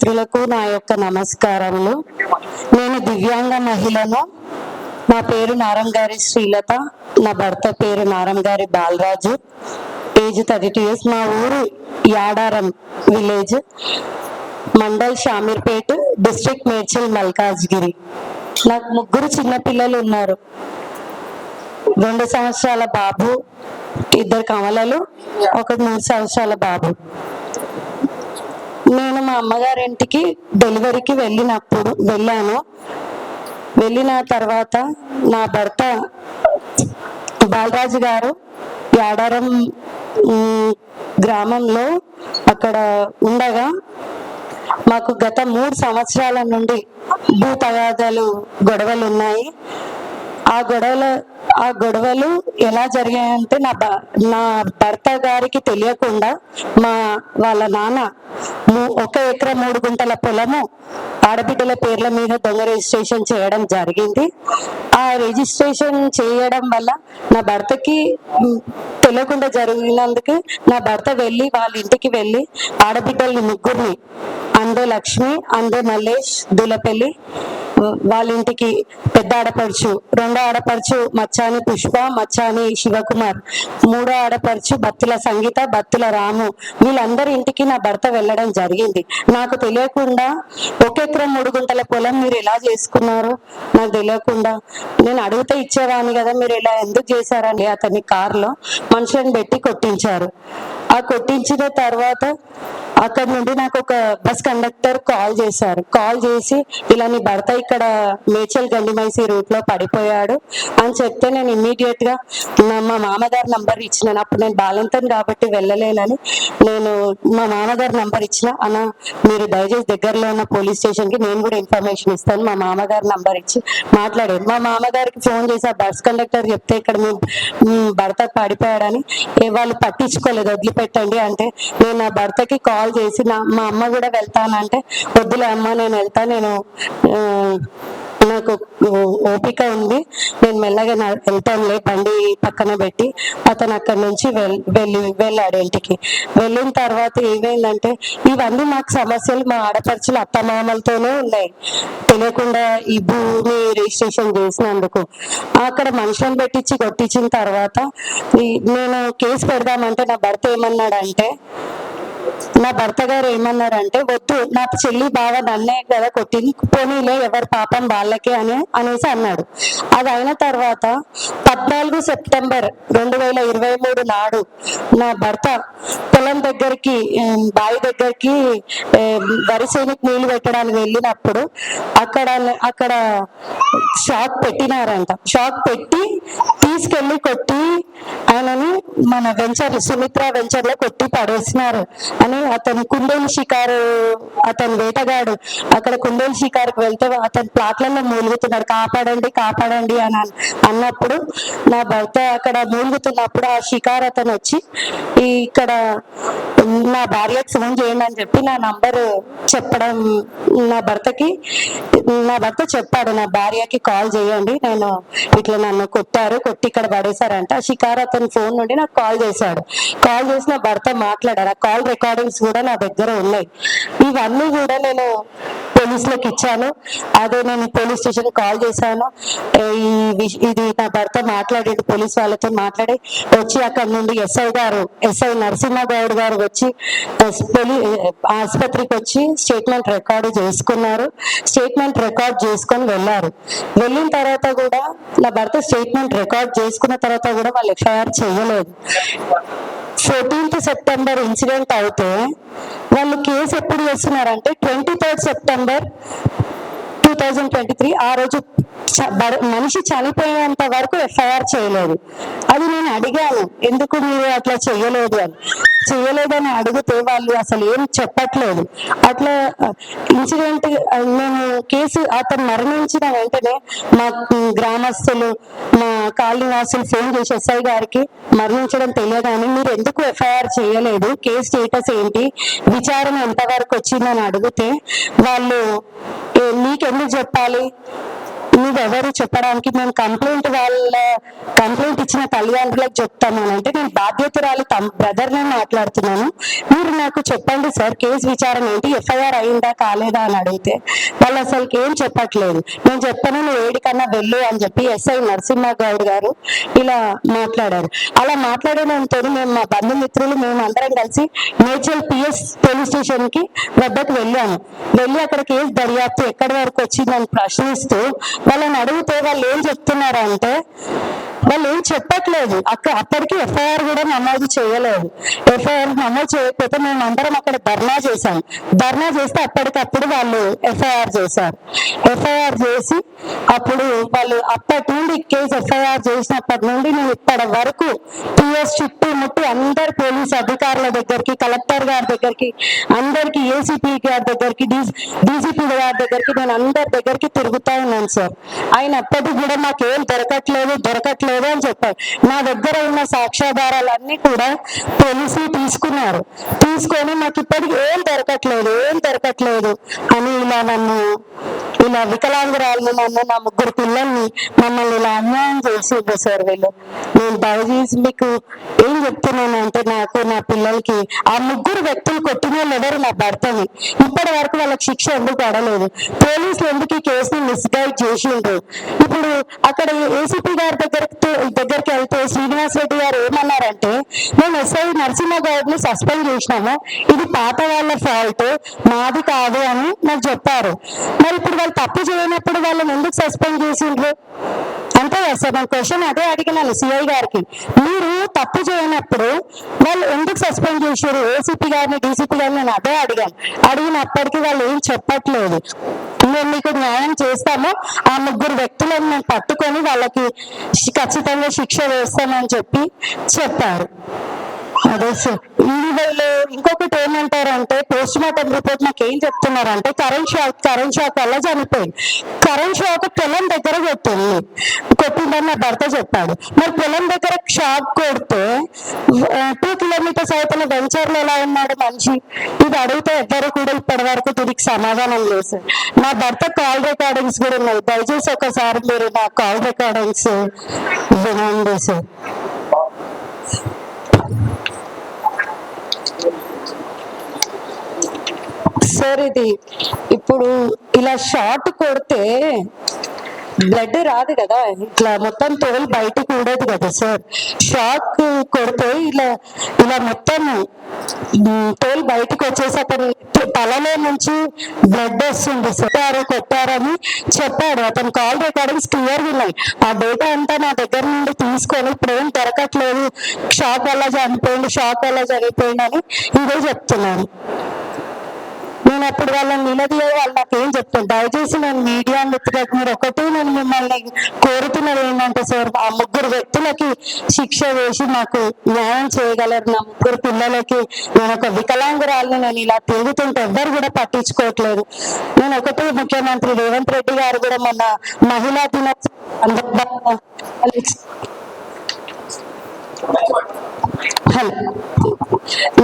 మిత్రులకు నా యొక్క నమస్కారములు. నేను దివ్యాంగ మహిళను. నా పేరు నారంగారి శ్రీలత. నా భర్త పేరు Narangari Balaraju. Age thirty two years. మా ఊరు యాడారం విలేజ్. మండల్ షామీర్పేట్ డిస్ట్రిక్ట్ మేడ్చల్ మల్కాజ్గిరి. నాకు ముగ్గురు చిన్నపిల్లలు ఉన్నారు. రెండు సంవత్సరాల బాబు ఇద్దరు కమలలు ఒక మూడు సంవత్సరాల బాబు. నేను మా అమ్మగారింటికి డెలివరీకి వెళ్ళినప్పుడు వెళ్ళాను. వెళ్ళిన తర్వాత నా భర్త బాలరాజు గారు యాడారం గ్రామంలో అక్కడ ఉండగా మాకు గత మూడు సంవత్సరాల నుండి భూ తగాదాలు గొడవలు ఉన్నాయి ఆ గొడవల ఆ గొడవలు ఎలా జరిగాయంటే నా భ- నా భర్త గారికి తెలియకుండా మా వాళ్ళ నాన్న ఒక ఎకరా మూడు గుంటల పొలము ఆడబిడ్డల పేర్ల మీద దొంగ రిజిస్ట్రేషన్ చేయడం జరిగింది. ఆ రిజిస్ట్రేషన్ చేయడం వల్ల నా భర్తకి తెలియకుండా జరిగినందుకు నా భర్త వెళ్ళి వాళ్ళ ఇంటికి వెళ్ళి ఆడబిడ్డల్ని ముగ్గురిని అందే లక్ష్మి అందే మల్లేష్ దులపల్లి వాళ్ళ ఇంటికి పెద్ద ఆడపడుచు రెండో ఆడపడుచు మచ్చాని పుష్ప మచ్చాని శివకుమార్. మూడో ఆడపడుచు బత్తుల సంగీత బత్తుల రాము. వీళ్ళందరి ఇంటికి నా భర్త వెళ్ళడం జరిగింది. నాకు తెలియకుండా ఒక ఎకరం మూడు గుంటల పొలం మీరు ఎలా చేసుకున్నారు? నాకు తెలియకుండా. నేను అడిగితే ఇచ్చేవాడిని కదా మీరు ఇలా ఎందుకు చేశారని అతని కారులో మనుషులను పెట్టి కొట్టించారు. ఆ కొట్టించిన తర్వాత అక్కడ నుండి నాకు ఒక బస్ కండక్టర్ కాల్ చేశారు. కాల్ చేసి ఇలా నీ భర్త ఇక్కడ మేచల్ గండిమైసి రూట్లో పడిపోయాడు అని చెప్తే నేను ఇమ్మీడియట్గా మా మామగారి నంబర్ ఇచ్చినాను అప్పుడు నేను బాలంతం కాబట్టి వెళ్ళలేనని నేను మా మామగారి నంబర్ ఇచ్చిన అన్న మీరు దయచేసి దగ్గరలో ఉన్న పోలీస్ స్టేషన్కి నేను కూడా ఇన్ఫర్మేషన్ ఇస్తాను మా మామగారి నంబర్ ఇచ్చి మాట్లాడాను మా మామగారికి ఫోన్ చేసి ఆ బస్ కండక్టర్ చెప్తే ఇక్కడ మీ భర్త పడిపోయాడని వాళ్ళు పట్టించుకోలేదు పెట్టండి అంటే నేను నా భర్తకి కాల్ చేసి నా మా అమ్మ కూడా వెళ్తానంటే వద్దులే అమ్మ నేను వెళ్తా నేను నాకు ఓపిక ఉంది. నేను మెల్లగా వెళ్తానులే బండి పక్కన పెట్టి అతను అక్కడి నుంచి వెళ్ళి వెళ్ళాడు ఇంటికి. వెళ్ళిన తర్వాత ఏమైందంటే ఇవన్నీ మాకు సమస్యలు మా ఆడపడుచులు అత్తమామలతోనే ఉన్నాయి. తెలియకుండా ఈ భూమి రిజిస్ట్రేషన్ చేసినందుకు. అక్కడ మనుషులను పెట్టించి కొట్టించిన తర్వాత నేను కేసు పెడదామంటే నా భర్త ఏమన్నాడంటే నా భర్త గారు ఏమన్నారంటే వద్దు నా చెల్లి బాగా నన్నే కదా కొట్టింది పోనీలే ఎవరి పాపం వాళ్ళకే అని అనేసి అన్నాడు. అది అయిన తర్వాత పద్నాలుగు సెప్టెంబర్ రెండు వేల ఇరవై మూడు నాడు నా భర్త పొలం దగ్గరికి బావి దగ్గరికి ఉమ్, వరి నీళ్ళు పెట్టడానికి వెళ్ళినప్పుడు అక్కడ అక్కడ షాక్ పెట్టినారంట. షాక్ పెట్టి తీసుకెళ్ళి కొట్టి ఆయనని మన వెంచర్ సుమిత్ర వెంచర్లో కొట్టి పడేసినారు. అని అతను కుందేలు షికారు అతను వేటగాడు అక్కడ కుందేలు షికారుకు వెళ్తే అతను ప్లాట్లలో మూలుగుతున్నాడు. కాపాడండి కాపాడండి అని అన్నప్పుడు నా భర్త అక్కడ మూలుగుతున్నప్పుడు ఆ షికారు అతను వచ్చి ఈ ఇక్కడ నా భార్యకు ఫోన్ చేయండి అని చెప్పి నా నంబర్ చెప్పడం నా భర్తకి నా భర్త చెప్పాడు నా భార్యకి కాల్ చేయండి నేను ఇట్లా నన్ను కొట్టారు కొట్టి ఇక్కడ పడేశారంట. ఆ షికారు అతను ఫోన్ నుండి నాకు కాల్ చేశాడు. కాల్ చేసి నా భర్త మాట్లాడారు ఆ కాల్ రికార్డింగ్స్ కూడా నా దగ్గర ఉన్నాయి. ఇవన్నీ కూడా నేను పోలీసులకు ఇచ్చాను. అదే నేను పోలీస్ స్టేషన్ కాల్ చేశాను. ఈ విష- ఇది నా భర్త మాట్లాడి పోలీస్ వాళ్ళతో మాట్లాడి వచ్చి అక్కడ నుండి ఎస్ఐ గారు ఎస్ఐ నరసింహగౌడ్ గారు వచ్చి ఆసుపత్రికి వచ్చి స్టేట్మెంట్ రికార్డు చేసుకున్నారు. స్టేట్మెంట్ రికార్డ్ చేసుకొని వెళ్ళారు. వెళ్ళిన తర్వాత కూడా నా భర్త స్టేట్మెంట్ రికార్డ్ చేసుకున్న తర్వాత కూడా వాళ్ళు ఎఫ్ఐఆర్ చేయలేదు ఫోర్టీన్త్ సెప్టెంబర్ ఇన్సిడెంట్ అయితే వాళ్ళు కేసు ఎప్పుడు చేస్తున్నారంటే twenty third September two thousand twenty three ఆ రోజు చ- మనిషి చనిపోయేంత వరకు ఎఫ్ఐఆర్ చేయలేదు. అది నేను అడిగాను ఎందుకు మీరు అట్లా చేయలేదు అని. చేయలేదని అడిగితే వాళ్ళు అసలు ఏం చెప్పట్లేదు. అట్లా ఇన్సిడెంట్ మేము కేసు అతను మరణించిన వెంటనే మా గ్రామస్తులు మా కాలనీవాసులు ఫోన్ చేసి ఎస్ఐ గారికి మరణించడం తెలియదని మీరు ఎందుకు ఎఫ్ఐఆర్ చేయలేదు? కేసు స్టేటస్ ఏంటి? విచారణ ఎంతవరకు వచ్చిందని అడిగితే వాళ్ళు నీకెందుకు చెప్పాలి నువ్వెవరు చెప్పడానికి మేము కంప్లైంట్ వాళ్ళ కంప్లైంట్ ఇచ్చిన తల్లిదండ్రులకు చెప్తాము అని అంటే నేను బాధ్యతరాలు తమ బ్రదర్నే మాట్లాడుతున్నాను. మీరు నాకు చెప్పండి సార్ కేసు విచారణ ఏంటి? ఎఫ్ఐఆర్ అయిందా కాలేదా అని అడిగితే వాళ్ళు అసలు ఏం చెప్పట్లేదు. నేను చెప్పాను నువ్వు ఏడికన్నా వెళ్ళు అని చెప్పి ఎస్ఐ నరసింహ గౌడ్ గారు ఇలా మాట్లాడారు. అలా మాట్లాడడంతో మేము మా బంధుమిత్రులు మేము అందరం కలిసి మేడ్చల్ పిఎస్ పోలీస్ స్టేషన్కి వద్దకు వెళ్ళాము. వెళ్ళి అక్కడ కేసు దర్యాప్తు ఎక్కడి వరకు వచ్చిందని ప్రశ్నిస్తూ వాళ్ళని అడిగితే వాళ్ళు ఏం చెప్తున్నారు అంటే వాళ్ళు ఏం చెప్పట్లేదు. అక్కడ అప్పటికి ఎఫ్ఐఆర్ కూడా నమోదు చేయలేదు. ఎఫ్ఐఆర్ నమోదు చేయకపోతే మేము అందరం అక్కడ ధర్నా చేశాం. ధర్నా చేస్తే అప్పటికప్పుడు వాళ్ళు ఎఫ్ఐఆర్ చేశారు. ఎఫ్ఐఆర్ చేసి అప్పుడు వాళ్ళు అప్పటి నుండి కేసు ఎఫ్ఐఆర్ చేసినప్పటి నుండి నేను ఇప్పటి వరకు పిఎస్ చుట్టూ ముట్టి అందరు పోలీస్ అధికారుల దగ్గరికి కలెక్టర్ గారి దగ్గరికి అందరికి ఏసీపీ గారి దగ్గరికి డీసీపీ గారి దగ్గరికి నేను అందరి దగ్గరికి తిరుగుతా ఉన్నాను సార్. ఆయన అప్పటికి కూడా మాకేం దొరకట్లేదు దొరకట్లేదు అని చెప్పారు. నా దగ్గర ఉన్న సాక్ష్యాధారాలన్నీ కూడా పోలీసులు తీసుకున్నారు. తీసుకొని మాకు ఇప్పటికి ఏం దొరకట్లేదు ఏం దొరకట్లేదు అని ఇలా నన్ను ఇలా వికలాంగురాలను నన్ను నా ముగ్గురు పిల్లల్ని మమ్మల్ని ఇలా అన్యాయం చేసిండ్రు సార్ వీళ్ళు. నేను దయచేసి మీకు ఏం చెప్తున్నానంటే నాకు నా పిల్లలకి ఆ ముగ్గురు వ్యక్తులు కొట్టిన ఎవరు నా భర్తని? ఇప్పటి వరకు వాళ్ళకి శిక్ష ఎందుకు పడలేదు? పోలీసులు ఎందుకు ఈ కేసుని మిస్గైడ్ చేసిండ్రు? ఇప్పుడు అక్కడ ఏసీపీ గారి దగ్గరికి దగ్గరికి వెళ్తే శ్రీనివాస్ రెడ్డి గారు ఏమన్నారంటే మేము ఎస్ఐ నరసింహగౌడ్ని సస్పెండ్ చేసినాము. ఇది పాత వాళ్ళ ఫాల్ట్. మాది కాదు అని నాకు చెప్పారు. మరి ఇప్పుడు వాళ్ళు తప్పు చేయనప్పుడు వాళ్ళని ఎందుకు సస్పెండ్ చేసిండ్రు? అంతే కదా సార్ నేను క్వశ్చన్ అదే అడిగినాను సిఐ గారికి. మీరు తప్పు చేయనప్పుడు వాళ్ళు ఎందుకు సస్పెండ్ చేశారు ఏసీపీ గారిని డీసీపీ గారిని నేను అదే అడిగాను. అడిగినప్పటికీ వాళ్ళు ఏం చెప్పట్లేదు. మేము మీకు న్యాయం చేస్తాము. ఆ ముగ్గురు వ్యక్తులను మేము పట్టుకొని వాళ్ళకి ఖచ్చితంగా శిక్ష వేస్తామని చెప్పి చెప్పారు. అదే సార్ ఇది వీళ్ళు ఇంకొకటి ఏమంటారంటే పోస్ట్ మార్టం రిపోర్ట్ నాకు ఏం చెప్తున్నారంటే కరెంట్ షాక్ కరెంట్ షాక్ వల్ల చనిపోయింది. కరెంట్ షాక్ పొలం దగ్గర కొట్టింది. కొట్టిందని నా భర్త చెప్పాడు. మరి పొలం దగ్గర షాక్ కొడితే టూ కిలోమీటర్స్ అవుతున్న వెంచర్లో ఎలా ఉన్నాడు మనిషి? ఇది అడిగితే ఎవ్వరు కూడా ఇప్పటి వరకు దీనికి సమాధానం లేదు సార్ నా భర్త కాల్ రికార్డింగ్స్ కూడా ఉన్నాయి. దయచేసి ఒకసారి మీరు నా కాల్ రికార్డింగ్స్ వినండి సార్ సార్ ఇది ఇప్పుడు ఇలా షార్ట్ కొడితే బ్లడ్ రాదు కదా ఇట్లా మొత్తం తోలు బయటకు ఉండదు కదా సార్. షాక్ కొడితే ఇలా ఇలా మొత్తం తోలు బయటకు వచ్చేసి అతను తలలో నుంచి బ్లడ్ వస్తుంది సార్. కొట్టారని చెప్పాడు. అతను కాల్ రికార్డింగ్స్ క్లియర్ ఉన్నాయి. ఆ డేటా అంతా నా దగ్గర నుండి తీసుకొని ఇప్పుడు ఏం దొరకట్లేదు. షాక్ వల్ల చనిపోయింది షాక్ వల్ల చనిపోయింది అని ఇదే చెప్తున్నాను. అప్పుడు వాళ్ళని నిలదీయ వాళ్ళు నాకు ఏం చెప్తాను దయచేసి నేను మీడియా మిత్రులకు మీరు ఒకటి నేను మిమ్మల్ని కోరుతున్నది ఏంటంటే సార్ ఆ ముగ్గురు వ్యక్తులకి శిక్ష వేసి నాకు న్యాయం చేయగలరు. నా ముగ్గురు పిల్లలకి నేను ఒక వికలాంగురాలని నేను ఇలా తిరుగుతుంటే ఎవ్వరు కూడా పట్టించుకోవట్లేదు. నేను ఒకటి ముఖ్యమంత్రి రేవంత్ రెడ్డి గారు కూడా మొన్న మహిళా దినోత్సవం హలో.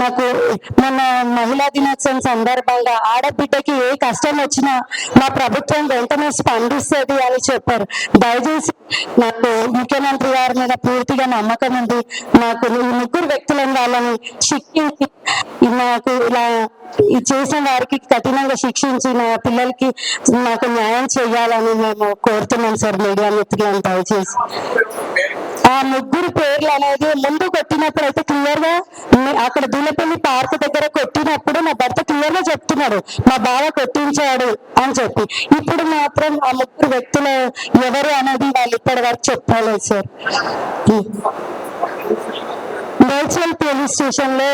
నాకు మన మహిళా దినోత్సవం సందర్భంగా ఆడబిడ్డకి ఏ కష్టం వచ్చినా మా ప్రభుత్వం వెంటనే స్పందిస్తుంది అని చెప్పారు. దయచేసి నాకు ముఖ్యమంత్రి గారి మీద పూర్తిగా నమ్మకం ఉంది. నాకు ముగ్గురు వ్యక్తులను వాళ్ళని శిక్షించి నాకు ఇలా చేసిన వారికి కఠినంగా శిక్షించి నా పిల్లలకి నాకు న్యాయం చేయాలని మేము కోరుతున్నాం సార్ మీడియా మిత్రులను దయచేసి. ఆ ముగ్గురు పేర్లు అనేది ముందు కొట్టినప్పుడు అయితే క్లియర్గా అక్కడ దూలపల్లి పార్క్ దగ్గర కొట్టినప్పుడు నా భర్త క్లియర్గా చెప్తున్నాడు మా బావ కొట్టించాడు అని చెప్పి. ఇప్పుడు మాత్రం ఆ ముగ్గురు వ్యక్తులు ఎవరు అనేది వాళ్ళు ఇప్పటి వరకు చెప్పలేదు సార్ నేచురల్ పోలీస్ స్టేషన్లో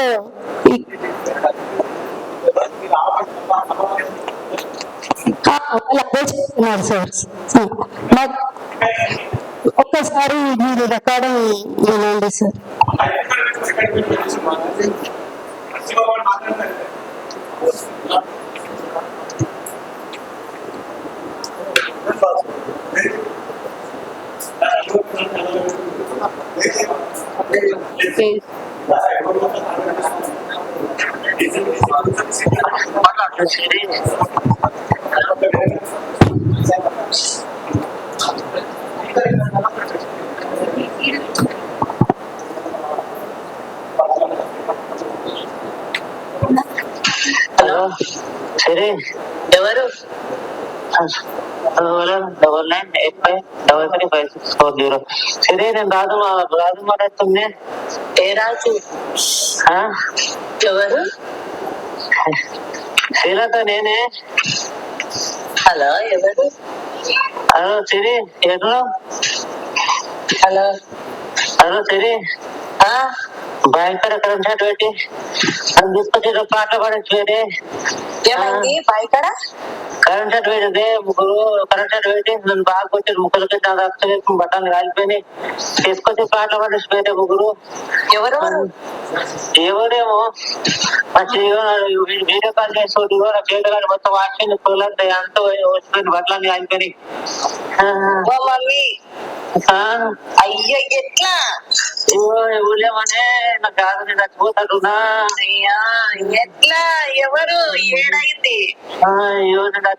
లగేజ్ ఉన్నారు సార్ ఒక్కసారి మీరు రికార్డింగ్ వినండి సార్ మాట్లాడుతుంది సిక్స్ ఫోర్ జీరో సరే నేను రాదు రాదు మాట్లాడుతుంది ఏ రాజు? ఎవరు? శ్రీలత నేనే. హలో ఎవరు? హలో సిరి ఎక్కడ హలో. హలో సిరి. భయంకర కరెంట్ పెట్టి అది తీసుకొచ్చి పాటలు పాడించేది ఏమైంది? బయకడ కరెంట్ షాట్ పెట్టింది ముగ్గురు కరెంట్ షాట్ పెట్టి నన్ను బాగా కొట్టారు. ముగ్గురికి చాలా రక్తం బట్టలు కాలిపోయినాయి. తీసుకొచ్చి పాటలు పాడించిపోయితే ముగ్గురు. ఎవరెవరు ఎవరేమో? వీడియో కాల్ చేసి నా చేతులు మొత్తం వాచింది పొలంతా అంతా వచ్చిపోయింది బట్టలన్నీ కాలిపోయినాయి. మమ్మీ. అయ్యో ఎట్లా? ఎవరేమనే నాకు కాదు నేను చచ్చిపోతాడునా ఎట్లా? ఎవరు? ఏడైంది? అయ్యో నేను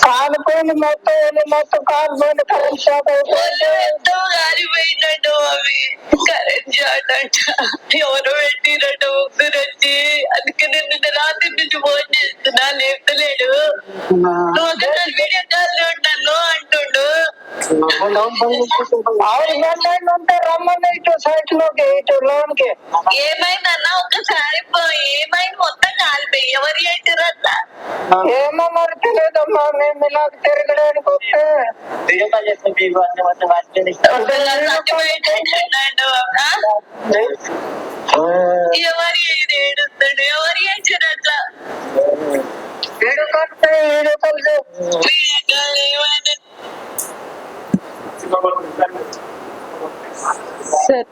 కాలిపోయింది మొత్తం మొత్తం కాలిపోయింది కరెంట్ షాక్ ఎంతో గాలిపోయిందంట మమ్మీ కరెంట్ షాట్ అంట. ఎవరు పెట్టిరంట ముగ్గురు వచ్చి అందుకే నేను నిన్న రాత్రి నుంచి ఫోన్ చేస్తున్నా ఒకసారి వీడియో కాల్ నన్ను అంటుండు ఏమైందన్నా? ఒక్కసారి ఏమైంది? మొత్తం కాలిపోయి. ఎవరు చేసిరట్లా ఏమో మరి తెలియదమ్మా మేము ఇలా తిరగడానికి వస్తే ఎవరు ఏడుస్తాడు ఎవరు చేసిరట్లా వీడు కలిసి వీడు కలిసి సార్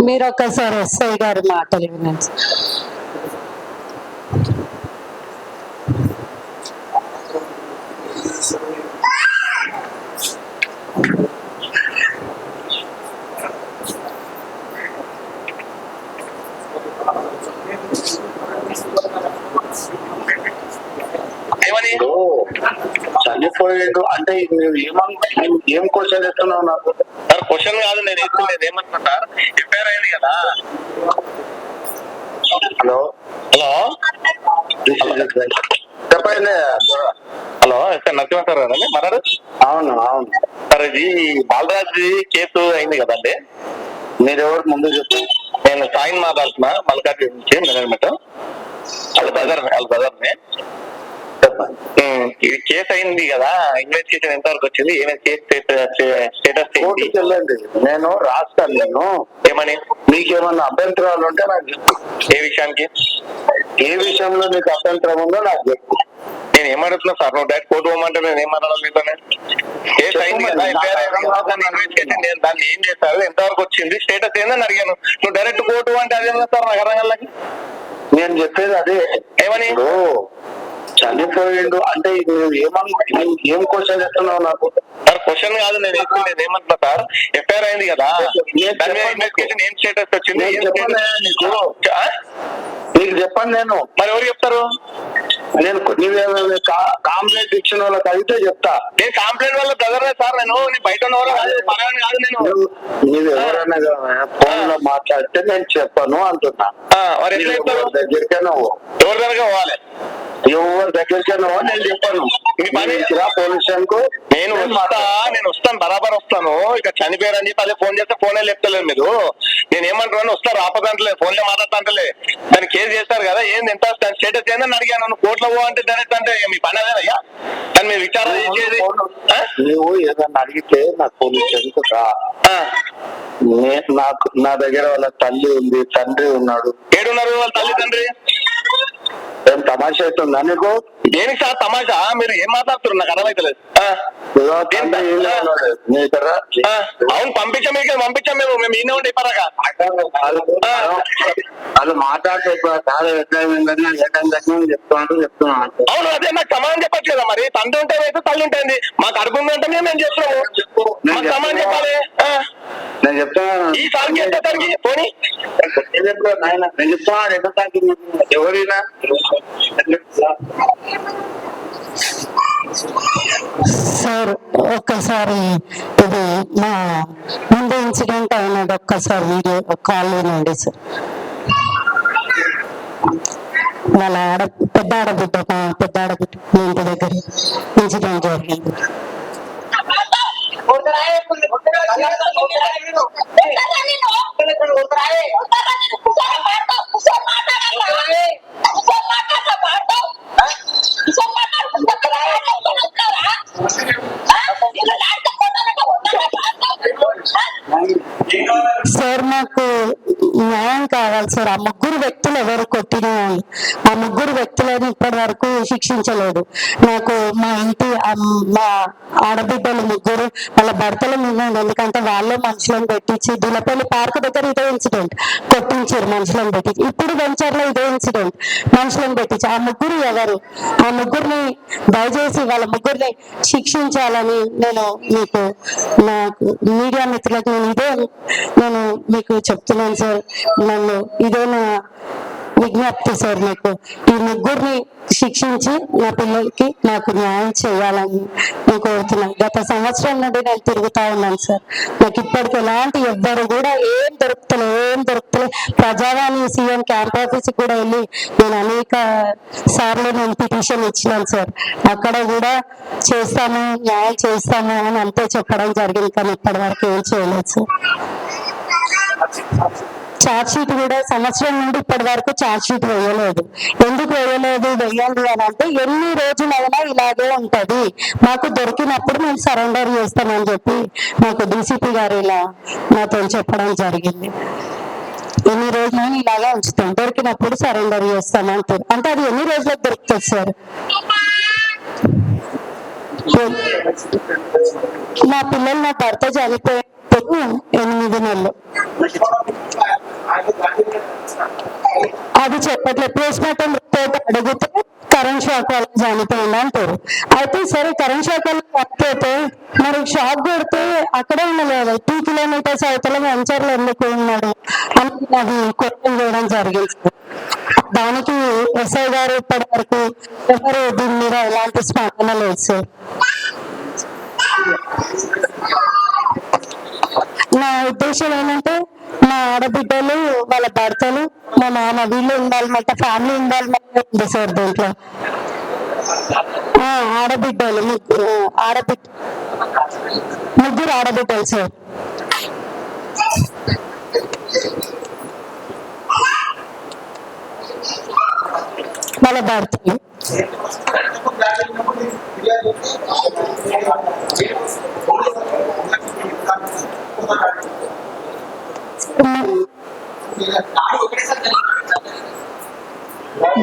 మీరు ఒక్కసారి ఎస్ఐ గారి మాటలు వినండి సార్. ఏమని ఇప్పుడు చనిపోయేది అంటే నువ్వు ఏమన్ నువ్వు ఏం క్వశ్చన్ ఇస్తున్నావు నాకు? సార్ క్వశ్చన్ కాదు నేను ఇస్తుంది ఏమంటున్నా సార్ ఎఫ్ఐఆర్ అయింది కదా. హలో? హలో? చెప్పండి. హలో సార్ కదండి మరారు అవును అవును. సార్ ఇది బాలరాజ్ కేసు అయింది కదండి? మీరెవరు ముందు చెప్పు. నేను సాయిన్ మాట్లాడుతున్నా మల్కాజ్గిరి నుంచి మేనేజ్మెంట్. వాళ్ళ బ్రదర్ వాళ్ళ బ్రదర్ని చెప్పండి ఉమ్, ఇది కేసు అయింది కదా ఇన్వెస్టిగేషన్ ఎంత వరకు వచ్చింది? ఏమైనా కేసు స్టేటస్ ఏంటి? కోర్టుకి వెళ్ళండి. నేను రాస్తాను నేను. ఏమని? మీకేమన్నా అభ్యంతరాలు ఉంటే నాకు చెప్పు. ఏ విషయానికి? ఏ విషయంలో నీకు అభ్యంతరం ఉందో నాకు చెప్పు. నేను ఏమడుతున్నా సార్? నువ్వు డైరెక్ట్ కోర్టు పోమంటే నేను ఏమన్నాను మీతోనే కేసు అయింది కదా ఇన్వెస్టిగేషన్ నేను దాన్ని ఏం చేస్తారు ఎంతవరకు వచ్చింది? స్టేటస్ ఏందని అడిగాను. నువ్వు డైరెక్ట్ కోర్టు అంటే అదే సార్ నాకు అర్థం కాలకి నేను చెప్పేది అదే. ఏమని? చనిపోయిండు. అంటే నువ్వు ఏమన్ నువ్వు ఏం క్వశ్చన్ ఇస్తున్నావు నాకు? సార్ క్వశ్చన్ కాదు నేను నేను ఏమంటున్నా సార్? ఎఫ్ఐఆర్ అయింది కదా. ఇన్వెస్టిగేషన్ ఏం స్టేటస్ వచ్చింది చెప్పను? నీకు చెప్పండి నేను. మరి ఎవరు చెప్తారు? నేను నువ్వేమైనా కాంప్లైంట్ ఇచ్చిన వాళ్ళకి అయితే చెప్తా. నేను కంప్లైంట్ వల్ల బ్రదర్ సార్ నేను? బయట ఉన్న వాళ్ళు కాదు పరాయణ కాదు నేను. నువ్వు నువ్వు ఎవరైనా ఫోన్లో మాట్లాడితే నేను చెప్పను అంటున్నా. ఎట్లా నువ్వు ఎవరి దగ్గరికైనా దగ్గర పోవాలి? ఎవరి దగ్గరికైనా పో, నేను చెప్పను. మీ పని- పోలీస్ స్టేషన్కు నేను వస్తా నేను వస్తాను బరాబర్ వస్తాను. ఇక చనిపోయారని చెప్పి అదే ఫోన్ చేస్తే ఫోనే లేపుతలేదు మీరు. నేను ఏమంటున్నాను వస్తారు ఆపదంటలే ఫోన్లో మాట్లాడతాంటలే దాన్ని కేసు చేస్తారు కదా ఏంది ఎంత స్టేటస్ ఏందని అడిగాను నన్ను కోర్టులో పో అంటే డైరెక్ట్ అంటే మీ పని అదేనయ్యా దాన్ని మీరు విచారణ చేసేది? నువ్వు ఏదన్నా అడిగితే నాకు పోలీస్ స్టేషన్కు రా ఆ. నే- నాకు నా దగ్గర వాళ్ళ తల్లి ఉంది తండ్రి ఉన్నాడు. ఏడున్నారు వాళ్ళ తల్లి తండ్రి? ఏం తమాషా అవుతుందా నీకు? దేనికి సార్ తమాషా? మీరు ఏం మాట్లాడుతున్నారు? నాకు అర్థమైతలేదు. అవును పంపించాం మీకు పంపించాం మేము. మేము ఈయన ఉంటే ఇప్పరాక వాళ్ళు మాట్లాడితే చాలా ఎట్లా చెప్తున్నాడు చెప్తున్నాను అవును అదే నాకు సమానం చెప్పచ్చు కదా మరి. తండ్రి ఉంటే అయితే తల్లి ఉంటుంది. మాకు అడుగు ఉందంటే మేము చేస్తున్నాము? మాకు సమానం. చెప్పాలి. నేను చెప్తాను ఈ ఎంత సార్కి పోనీ. నేను చెప్తాను నాయన. నేను చెప్తాను ఎంత తాకి ఎవరైనా? సార్ ఒక్కసారి ఇది మా ముందు ఇన్సిడెంట్ అయినది ఒక్కసారి వీడియో కాల్ వినండి సార్ వాళ్ళ ఆడ పెద్ద ఆడబిడ్డ పెద్ద ఆడబిడ్డ మీ ఇంటి దగ్గర ఇన్సిడెంట్ జరిగింది సార్ మాకు న్యాయం కావాలి సార్ ఆ ముగ్గురు వ్యక్తులు ఎవరు కొట్టిన వాళ్ళు ఆ ముగ్గురు వ్యక్తులను ఇప్పటి వరకు శిక్షించలేదు. నాకు మా ఇంటి మా ఆడబిడ్డలు ముగ్గురు వాళ్ళ భర్తల మీద ఎందుకంటే వాళ్ళే మనుషులను పెట్టించి దులపల్లి పార్క్ దగ్గర ఇదే ఇన్సిడెంట్. కొట్టించారు మనుషులను పెట్టించి ఇప్పుడు వెంచర్లో ఇదే ఇన్సిడెంట్. మనుషులను పెట్టించి. ఆ ముగ్గురు ఎవరు? ఆ ముగ్గురిని దయచేసి వాళ్ళ ముగ్గురిని శిక్షించాలని నేను మీకు నాకు మీడియా మిత్రులకు నేను ఇదే నేను మీకు చెప్తున్నాను సార్ నన్ను ఇదే నా విజ్ఞప్తి సార్ మీకు? ఈ ముగ్గురిని శిక్షించి నా పిల్లలకి నాకు న్యాయం చేయాలని నేను కోరుతున్నాను గత సంవత్సరం నుండి నేను తిరుగుతా ఉన్నాను సార్. నాకు ఇప్పటికి ఎలాంటి ఎవ్వరు కూడా ఏం దొరుకుతలే ఏం దొరుకుతలే. ప్రజావాణి సీఎం క్యాంప్ ఆఫీస్కి కూడా వెళ్ళి నేను అనేక సార్లు నేను పిటిషన్ ఇచ్చినాను సార్. అక్కడ కూడా చేస్తాము న్యాయం చేస్తాము అని అంతే చెప్పడం జరిగింది కానీ ఇప్పటివరకు ఏం చేయలేదు సార్. చార్జ్ షీట్ కూడా సంవత్సరం నుండి ఇప్పటి వరకు చార్జ్ షీట్ వేయలేదు. ఎందుకు వేయలేదు? వేయాలి అని అంటే ఎన్ని రోజులైనా ఇలాగే ఉంటది. మాకు దొరికినప్పుడు మేము సరెండర్ చేస్తామని చెప్పి మాకు డీసీపీ గారు ఇలా నాతో చెప్పడం జరిగింది. ఎన్ని రోజులైనా ఇలాగే ఉంచుతాం. దొరికినప్పుడు సరెండర్ చేస్తాం అంటారు అంటే అది ఎన్ని రోజులకు దొరుకుతుంది సార్? నా పిల్లలు నా భర్త చనిపోయి ఎనిమిది నెలలు. అది చెప్పట్లేదు పోస్ట్ మార్టం రిపోర్ట్ అడిగితే కరెంట్ షాక్ వల్ల చనిపోయింది అంటారు. అయితే సరే కరెంట్ షాక్ వల్ల చనిపోతే మరి షాక్ కొడితే అక్కడే ఉండలేదు. టూ కిలోమీటర్స్ అవతల వెంచర్లు ఎందుకు ఉన్నాడు అని అది క్వశ్చన్ చేయడం జరిగింది. దానికి ఎస్ఐ గారు ఇప్పటి వరకు ఎవరు దీని మీద ఎలాంటి స్పందన లేదు సార్ నా ఉద్దేశం ఏంటంటే మా ఆడబిడ్డలు వాళ్ళ భర్తలు మా మామ వీళ్ళు ఉండాలన్నమాట ఫ్యామిలీ ఉండాలన్నమాట ఉంది సార్ దీంట్లో. ఆడబిడ్డలు ముగ్గురు ఆడబిడ్డ ముగ్గురు ఆడబిడ్డలు సార్. వాళ్ళ భర్తలు.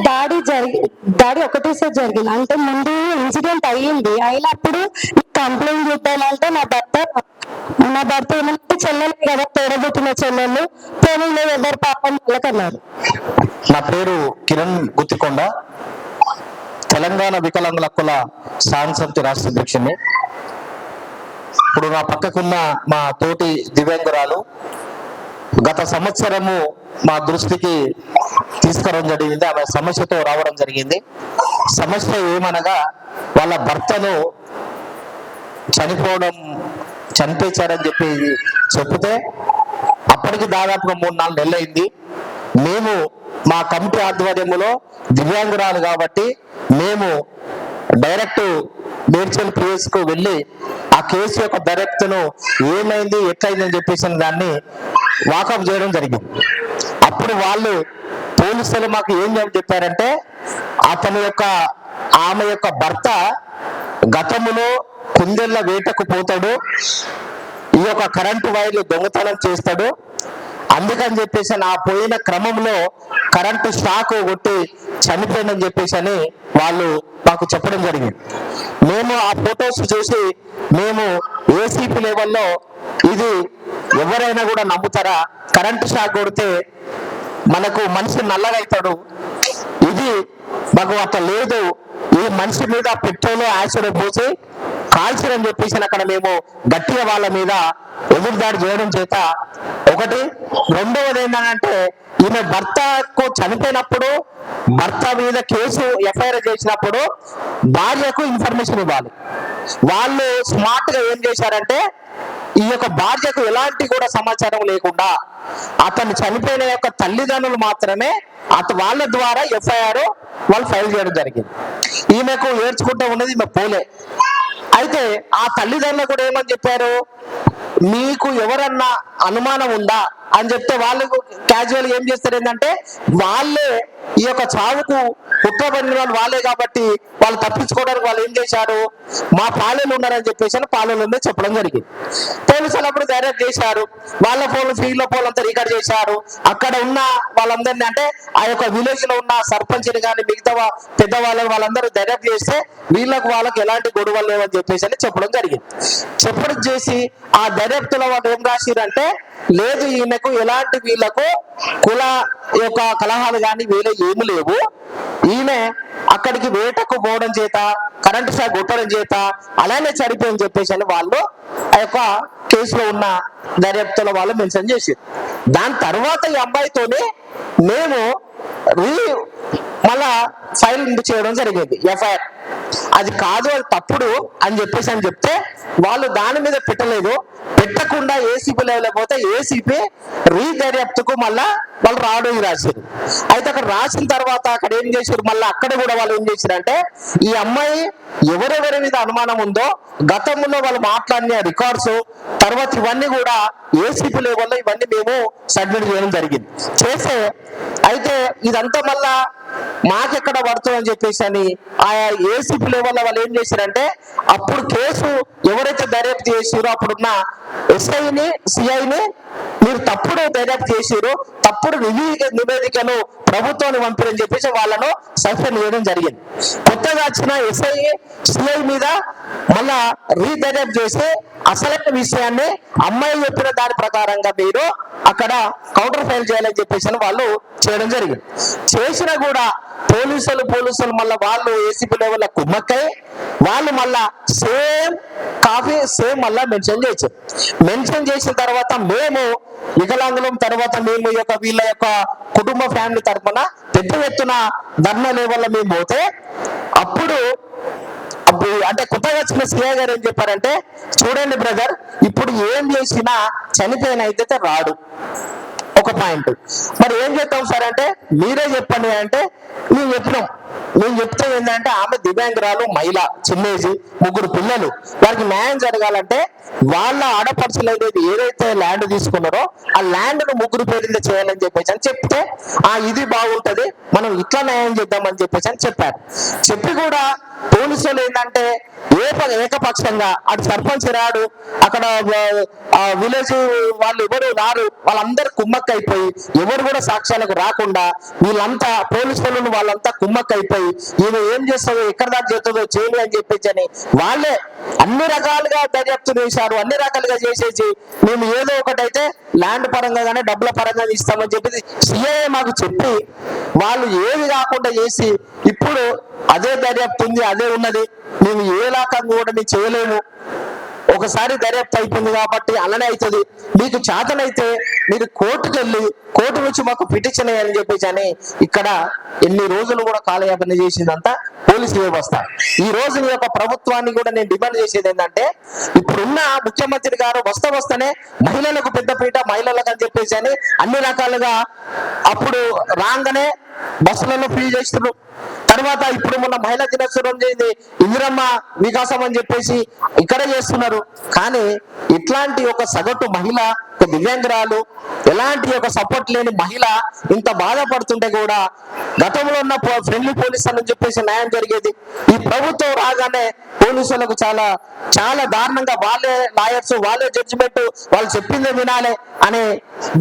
దాడి జరిగి దాడి ఒకటేసారి జరిగింది. అంటే ముందు ఇన్సిడెంట్ అయ్యింది. అయినప్పుడు కంప్లైంట్ చేద్దామంటే నా భర్త నా భర్త ఏమంటే చెల్లెలు కదా తోడబెట్టిన చెల్లెలు. పోనీలో ఎవరు పాపం వెళ్ళకన్నారు. నా పేరు కిరణ్ గుత్తికొండ. తెలంగాణ వికలాంగుల హక్కుల సాంగ్ సమితి రాష్ట్ర అధ్యక్షుడిని. ఇప్పుడు నా పక్కకున్న మా తోటి దివ్యాంగురాలు గత సంవత్సరము మా దృష్టికి తీసుకురావడం జరిగింది. ఆమె సమస్యతో రావడం జరిగింది. సమస్య ఏమనగా వాళ్ళ భర్తను చనిపోవడం చనిపించారని చెప్పి చెప్తే అప్పటికి దాదాపుగా మూడు నాలుగు నెలలు అయింది మేము మా కమిటీ ఆధ్వర్యంలో దివ్యాంగురాలు కాబట్టి మేము డైరెక్ట్ మేడ్చల్ పిఎస్కు వెళ్ళి ఆ కేసు యొక్క దర్యాప్తును ఏమైంది ఎట్లయింది అని చెప్పేసి దాన్ని వాకప్ చేయడం జరిగింది. అప్పుడు వాళ్ళు పోలీసులు మాకు ఏం చెప్పారంటే అతని యొక్క ఆమె యొక్క భర్త గతములో కుందెళ్ళ వేటకు పోతాడు ఈ యొక్క కరెంటు వైర్లు దొంగతనం చేస్తాడు అందుకని చెప్పేసి నా పోయిన క్రమంలో కరెంటు షాక్ కొట్టి చనిపోయిందని చెప్పేసి అని వాళ్ళు మాకు చెప్పడం జరిగింది. మేము ఆ ఫొటోస్ చూసి మేము ఏసీపీ లెవెల్లో ఇది ఎవరైనా కూడా నమ్ముతారా? కరెంటు షాక్ కొడితే మనకు మనిషి నల్లగైతాడు ఇది మాకు అట్లా లేదు. ఈ మనిషి మీద పెట్రోల్ యాసిడ్ పోసి కాల్చిరని చెప్పేసి అక్కడ మేము గట్టిగా వాళ్ళ మీద ఎదురుదాడి చేయడం చేత ఒకటి. రెండవది ఏంటంటే ఈమె భర్తకు చనిపోయినప్పుడు భర్త మీద కేసు ఎఫ్ఐఆర్ చేసినప్పుడు భార్యకు ఇన్ఫర్మేషన్ ఇవ్వాలి. వాళ్ళు స్మార్ట్గా ఏం చేశారంటే ఈ యొక్క భార్యకు ఎలాంటి కూడా సమాచారం లేకుండా అతను చనిపోయిన యొక్క తల్లిదండ్రులు మాత్రమే అత వాళ్ళ ద్వారా ఎఫ్ఐఆర్ వాళ్ళు ఫైల్ చేయడం జరిగింది. ఈమెకు ఏడ్చుకుంటూ ఉన్నది ఈమె పోలే. అయితే ఆ తల్లిదండ్రులు కూడా ఏమని చెప్పారు? మీకు ఎవరన్నా అనుమానం ఉందా అని చెప్తే వాళ్ళు క్యాజువల్ ఏం చేస్తారు ఏంటంటే వాళ్ళే ఈ యొక్క చావుకు కుట్రపడిన వాళ్ళు వాళ్ళే కాబట్టి వాళ్ళు తప్పించుకోవడానికి వాళ్ళు ఏం చేశారు? మా పాలెలు ఉన్నారని చెప్పేసి అని పాలెలు ఉందని చెప్పడం జరిగింది. పోలీసులు అప్పుడు డైరెక్ట్ చేశారు. వాళ్ళ ఫోన్లు ఫీల్డ్ ఫోన్ అంతా రికార్డ్ చేశారు. అక్కడ ఉన్న వాళ్ళందరినీ అంటే ఆ యొక్క విలేజ్లో ఉన్న సర్పంచ్ని కానీ మిగతా పెద్దవాళ్ళని వాళ్ళందరూ డైరెక్ట్ చేస్తే వీళ్ళకు వాళ్ళకి ఎలాంటి గొడవలు లేవని చెప్పేసి అని చెప్పడం జరిగింది. చెప్పడం చేసి ఆ దర్యాప్తులో వాళ్ళు ఏం రాసిరంటే లేదు ఈమెకు ఎలాంటి వీళ్ళకు కుల యొక్క కలహాలు కానీ వీళ్ళు ఏమి లేవు. ఈమె అక్కడికి వేటకు పోవడం చేత కరెంటు షాక్ కొట్టడం చేత అలానే చనిపోయింది చెప్పేసి అని వాళ్ళు ఆ యొక్క కేసులో ఉన్న దర్యాప్తుల వాళ్ళు మెన్షన్ చేసారు. దాని తర్వాత ఈ అబ్బాయితోనే మేము రీ మళ్ళా ఫైల్ చేయడం జరిగింది ఎఫ్ఐఆర్. అది కాదు అది తప్పుడు అని చెప్పేసి అని చెప్తే వాళ్ళు దాని మీద పెట్టలేదు. పెట్టకుండా ఏసీపీ లేకపోతే ఏసీపీ రీ దర్యాప్తుకు మళ్ళా వాళ్ళు రావడం రాశారు అయితే అక్కడ రాసిన తర్వాత అక్కడ ఏం చేశారు? మళ్ళీ అక్కడ కూడా వాళ్ళు ఏం చేశారంటే ఈ అమ్మాయి ఎవరెవరి మీద అనుమానం ఉందో గతంలో వాళ్ళు మాట్లాడిన రికార్డ్స్ తర్వాత ఇవన్నీ కూడా ఏసీపీ లెవెల్లో ఇవన్నీ మేము సబ్మిట్ చేయడం జరిగింది. చేస్తే అయితే ఇదంతా మళ్ళా మాకెక్కడ పడుతుందని చెప్పేసి అని ఆయా ఏ కేసు పిలువ వల్ల వాళ్ళు ఏం చేశారంటే అప్పుడు కేసు ఎవరైతే దర్యాప్తు చేసారో అప్పుడున్న ఎస్ఐని సిఐని మీరు తప్పుడు దర్యాప్తు చేసారు తప్పుడు నివేదిక నివేదికను ప్రభుత్వాన్ని పంపిరని చెప్పేసి వాళ్ళను సస్పెండ్ చేయడం జరిగింది. కొత్తగా వచ్చిన ఎస్ఐ సిఐ మీద మళ్ళా రీదర్యాప్తు చేసి అసలైన విషయాన్ని అమ్మాయి చెప్పిన దాని ప్రకారంగా మీరు అక్కడ కౌంటర్ ఫైల్ చేయాలని చెప్పేసి అని వాళ్ళు చేయడం జరిగింది. చేసినా కూడా పోలీసులు పోలీసులు మళ్ళీ వాళ్ళు ఏసీపీ లెవెల్ కుమ్మక్కై వాళ్ళు మళ్ళా సేమ్ కాఫీ సేమ్ మళ్ళా మెన్షన్ చేసాం మెన్షన్ చేసిన తర్వాత మేము వికలాంగులం తర్వాత మేము యొక్క వీళ్ళ యొక్క కుటుంబ ఫ్యామిలీ తరఫున పెద్ద ఎత్తున ధర్నా లెవెల్లో మేము పోతే అప్పుడు అప్పుడు అంటే కొత్తగా వచ్చిన సిఐ గారు ఏం చెప్పారంటే చూడండి బ్రదర్ ఇప్పుడు ఏం చేసినా చనిపోయిన అయితే రాడు. ఒక పాయింట్. మరి ఏం చేద్దాం సార్ అంటే మీరే చెప్పండి అంటే మేము చెప్పినాం. నేను చెప్తే ఏంటంటే ఆమె దివ్యాంగురాలు మహిళ చిన్నేజీ ముగ్గురు పిల్లలు. వారికి న్యాయం జరగాలంటే వాళ్ళ ఆడపడుచులు అనేది ఏదైతే ల్యాండ్ తీసుకున్నారో ఆ ల్యాండ్ను ముగ్గురు పేరు చేయాలని చెప్పేసి అని చెప్తే ఆ ఇది బాగుంటది మనం ఇట్లా న్యాయం చేద్దామని చెప్పేసి అని చెప్పారు. చెప్పి కూడా పోలీసులు ఏంటంటే ఏ ఏకపక్షంగా అటు సర్పంచ్ రాడు అక్కడ విలేజ్ వాళ్ళు ఎవరు రారు వాళ్ళందరూ కుమ్మక్క అయిపోయి ఎవరు కూడా సాక్ష్యాలకు రాకుండా వీళ్ళంతా పోలీసు వాళ్ళు వాళ్ళంతా కుమ్మక్క అయిపోయి ఈమె ఏం చేస్తుందో ఎక్కడ దాకా చేస్తుందో చేయలే అని చెప్పేసి అని వాళ్ళే అన్ని రకాలుగా దర్యాప్తు చేశారు. అన్ని రకాలుగా చేసేసి మేము ఏదో ఒకటైతే ల్యాండ్ పరంగా కానీ డబ్బుల పరంగా ఇస్తామని చెప్పేసి సిఐ మాకు చెప్పి వాళ్ళు ఏది కాకుండా చేసి ఇప్పుడు అదే దర్యాప్తు ఉంది అదే ఉన్నది. మేము ఏ లాకంగా కూడా మేము చేయలేము. ఒకసారి దర్యాప్తు అయిపోయింది కాబట్టి అలానే అవుతుంది మీకు చేతనైతే మీరు కోర్టుకు వెళ్ళి కోర్టు నుంచి మాకు పిటిషన్ అని చెప్పేసి అని ఇక్కడ ఎన్ని రోజులు కూడా కాలయాపన చేసిందంతా పోలీసు వ్యవస్థ. ఈ రోజు యొక్క ప్రభుత్వాన్ని కూడా నేను డిమాండ్ చేసేది ఏంటంటే ఇప్పుడున్న ముఖ్యమంత్రి గారు వస్తా వస్తేనే మహిళలకు పెద్దపీట మహిళలకు అని చెప్పేసి అని అన్ని రకాలుగా అప్పుడు రాగానే బస్సులలో ఫ్రీ చేస్తున్నారు. తర్వాత ఇప్పుడు మొన్న మహిళా దినోత్సవం చేయింది ఇందిరమ్మ వికాసం అని చెప్పేసి ఇక్కడ చేస్తున్నారు. కానీ ఇట్లాంటి ఒక సగటు మహిళ ఒక దివ్యాంగురాలు ఎలాంటి ఒక సపోర్ట్ లేని మహిళ ఇంత బాధపడుతుంటే కూడా గతంలో ఉన్న ఫ్రెండ్లీ పోలీస్ అని చెప్పేసి న్యాయం జరిగేది. ఈ ప్రభుత్వం రాగానే పోలీసులకు చాలా చాలా దారుణంగా వాళ్ళే లాయర్స్ వాళ్ళే జడ్జిమెంట్ వాళ్ళు చెప్పిందే వినాలి అనే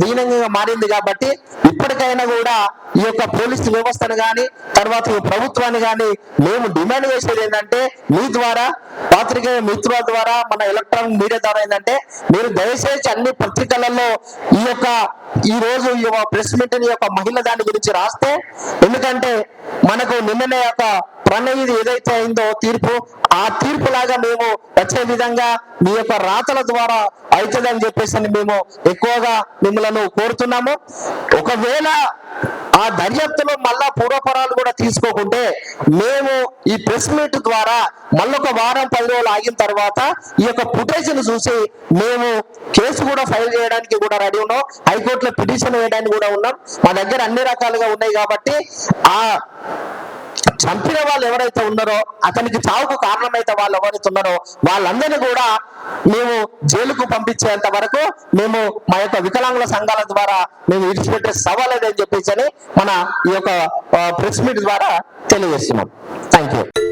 దీనంగా మారింది కాబట్టి ఇప్పటికైనా కూడా ఈ యొక్క పోలీసు వ్యవస్థను గాని తర్వాత ఈ ప్రభుత్వాన్ని గాని మేము డిమాండ్ చేసేది ఏంటంటే మీ ద్వారా పాత్రికేయ మిత్రుల ద్వారా మన ఎలక్ట్రానిక్ మీడియా ద్వారా ఏంటంటే మీరు దయచేసి అన్ని పత్రికలలో ఈ యొక్క ఈ రోజు ఈ యొక్క ప్రెస్ మీట్ యొక్క మహిళ దాని గురించి రాస్తే ఎందుకంటే మనకు నిన్ననే యొక్క వన్ ఏదైతే అయిందో తీర్పు ఆ తీర్పు లాగా మేము వచ్చే విధంగా మీ యొక్క రాతల ద్వారా అవుతుందని చెప్పేసి అని మేము ఎక్కువగా మిమ్మలను కోరుతున్నాము. ఒకవేళ ఆ దర్యాప్తులో మళ్ళా పూర్వపరాలు కూడా తీసుకోకుంటే మేము ఈ ప్రెస్ మీట్ ద్వారా మళ్ళొక వారం పది రోజులు ఆగిన తర్వాత ఈ యొక్క ఫుటేజ్ చూసి మేము కేసు కూడా ఫైల్ చేయడానికి కూడా రెడీ ఉన్నాం. హైకోర్టులో పిటిషన్ వేయడానికి కూడా ఉన్నాం. మా దగ్గర అన్ని రకాలుగా ఉన్నాయి కాబట్టి ఆ చంపిన వాళ్ళు ఎవరైతే ఉన్నారో అతనికి చావుకు కారణమైతే వాళ్ళు ఎవరైతే ఉన్నారో వాళ్ళందరినీ కూడా మేము జైలుకు పంపించేంత వరకు మేము మా యొక్క వికలాంగుల సంఘాల ద్వారా మేము విడిచిపెట్టే సవాలేదని చెప్పేసి అని మన ఈ యొక్క ప్రెస్ మీట్ ద్వారా తెలియజేస్తున్నాం. Thank you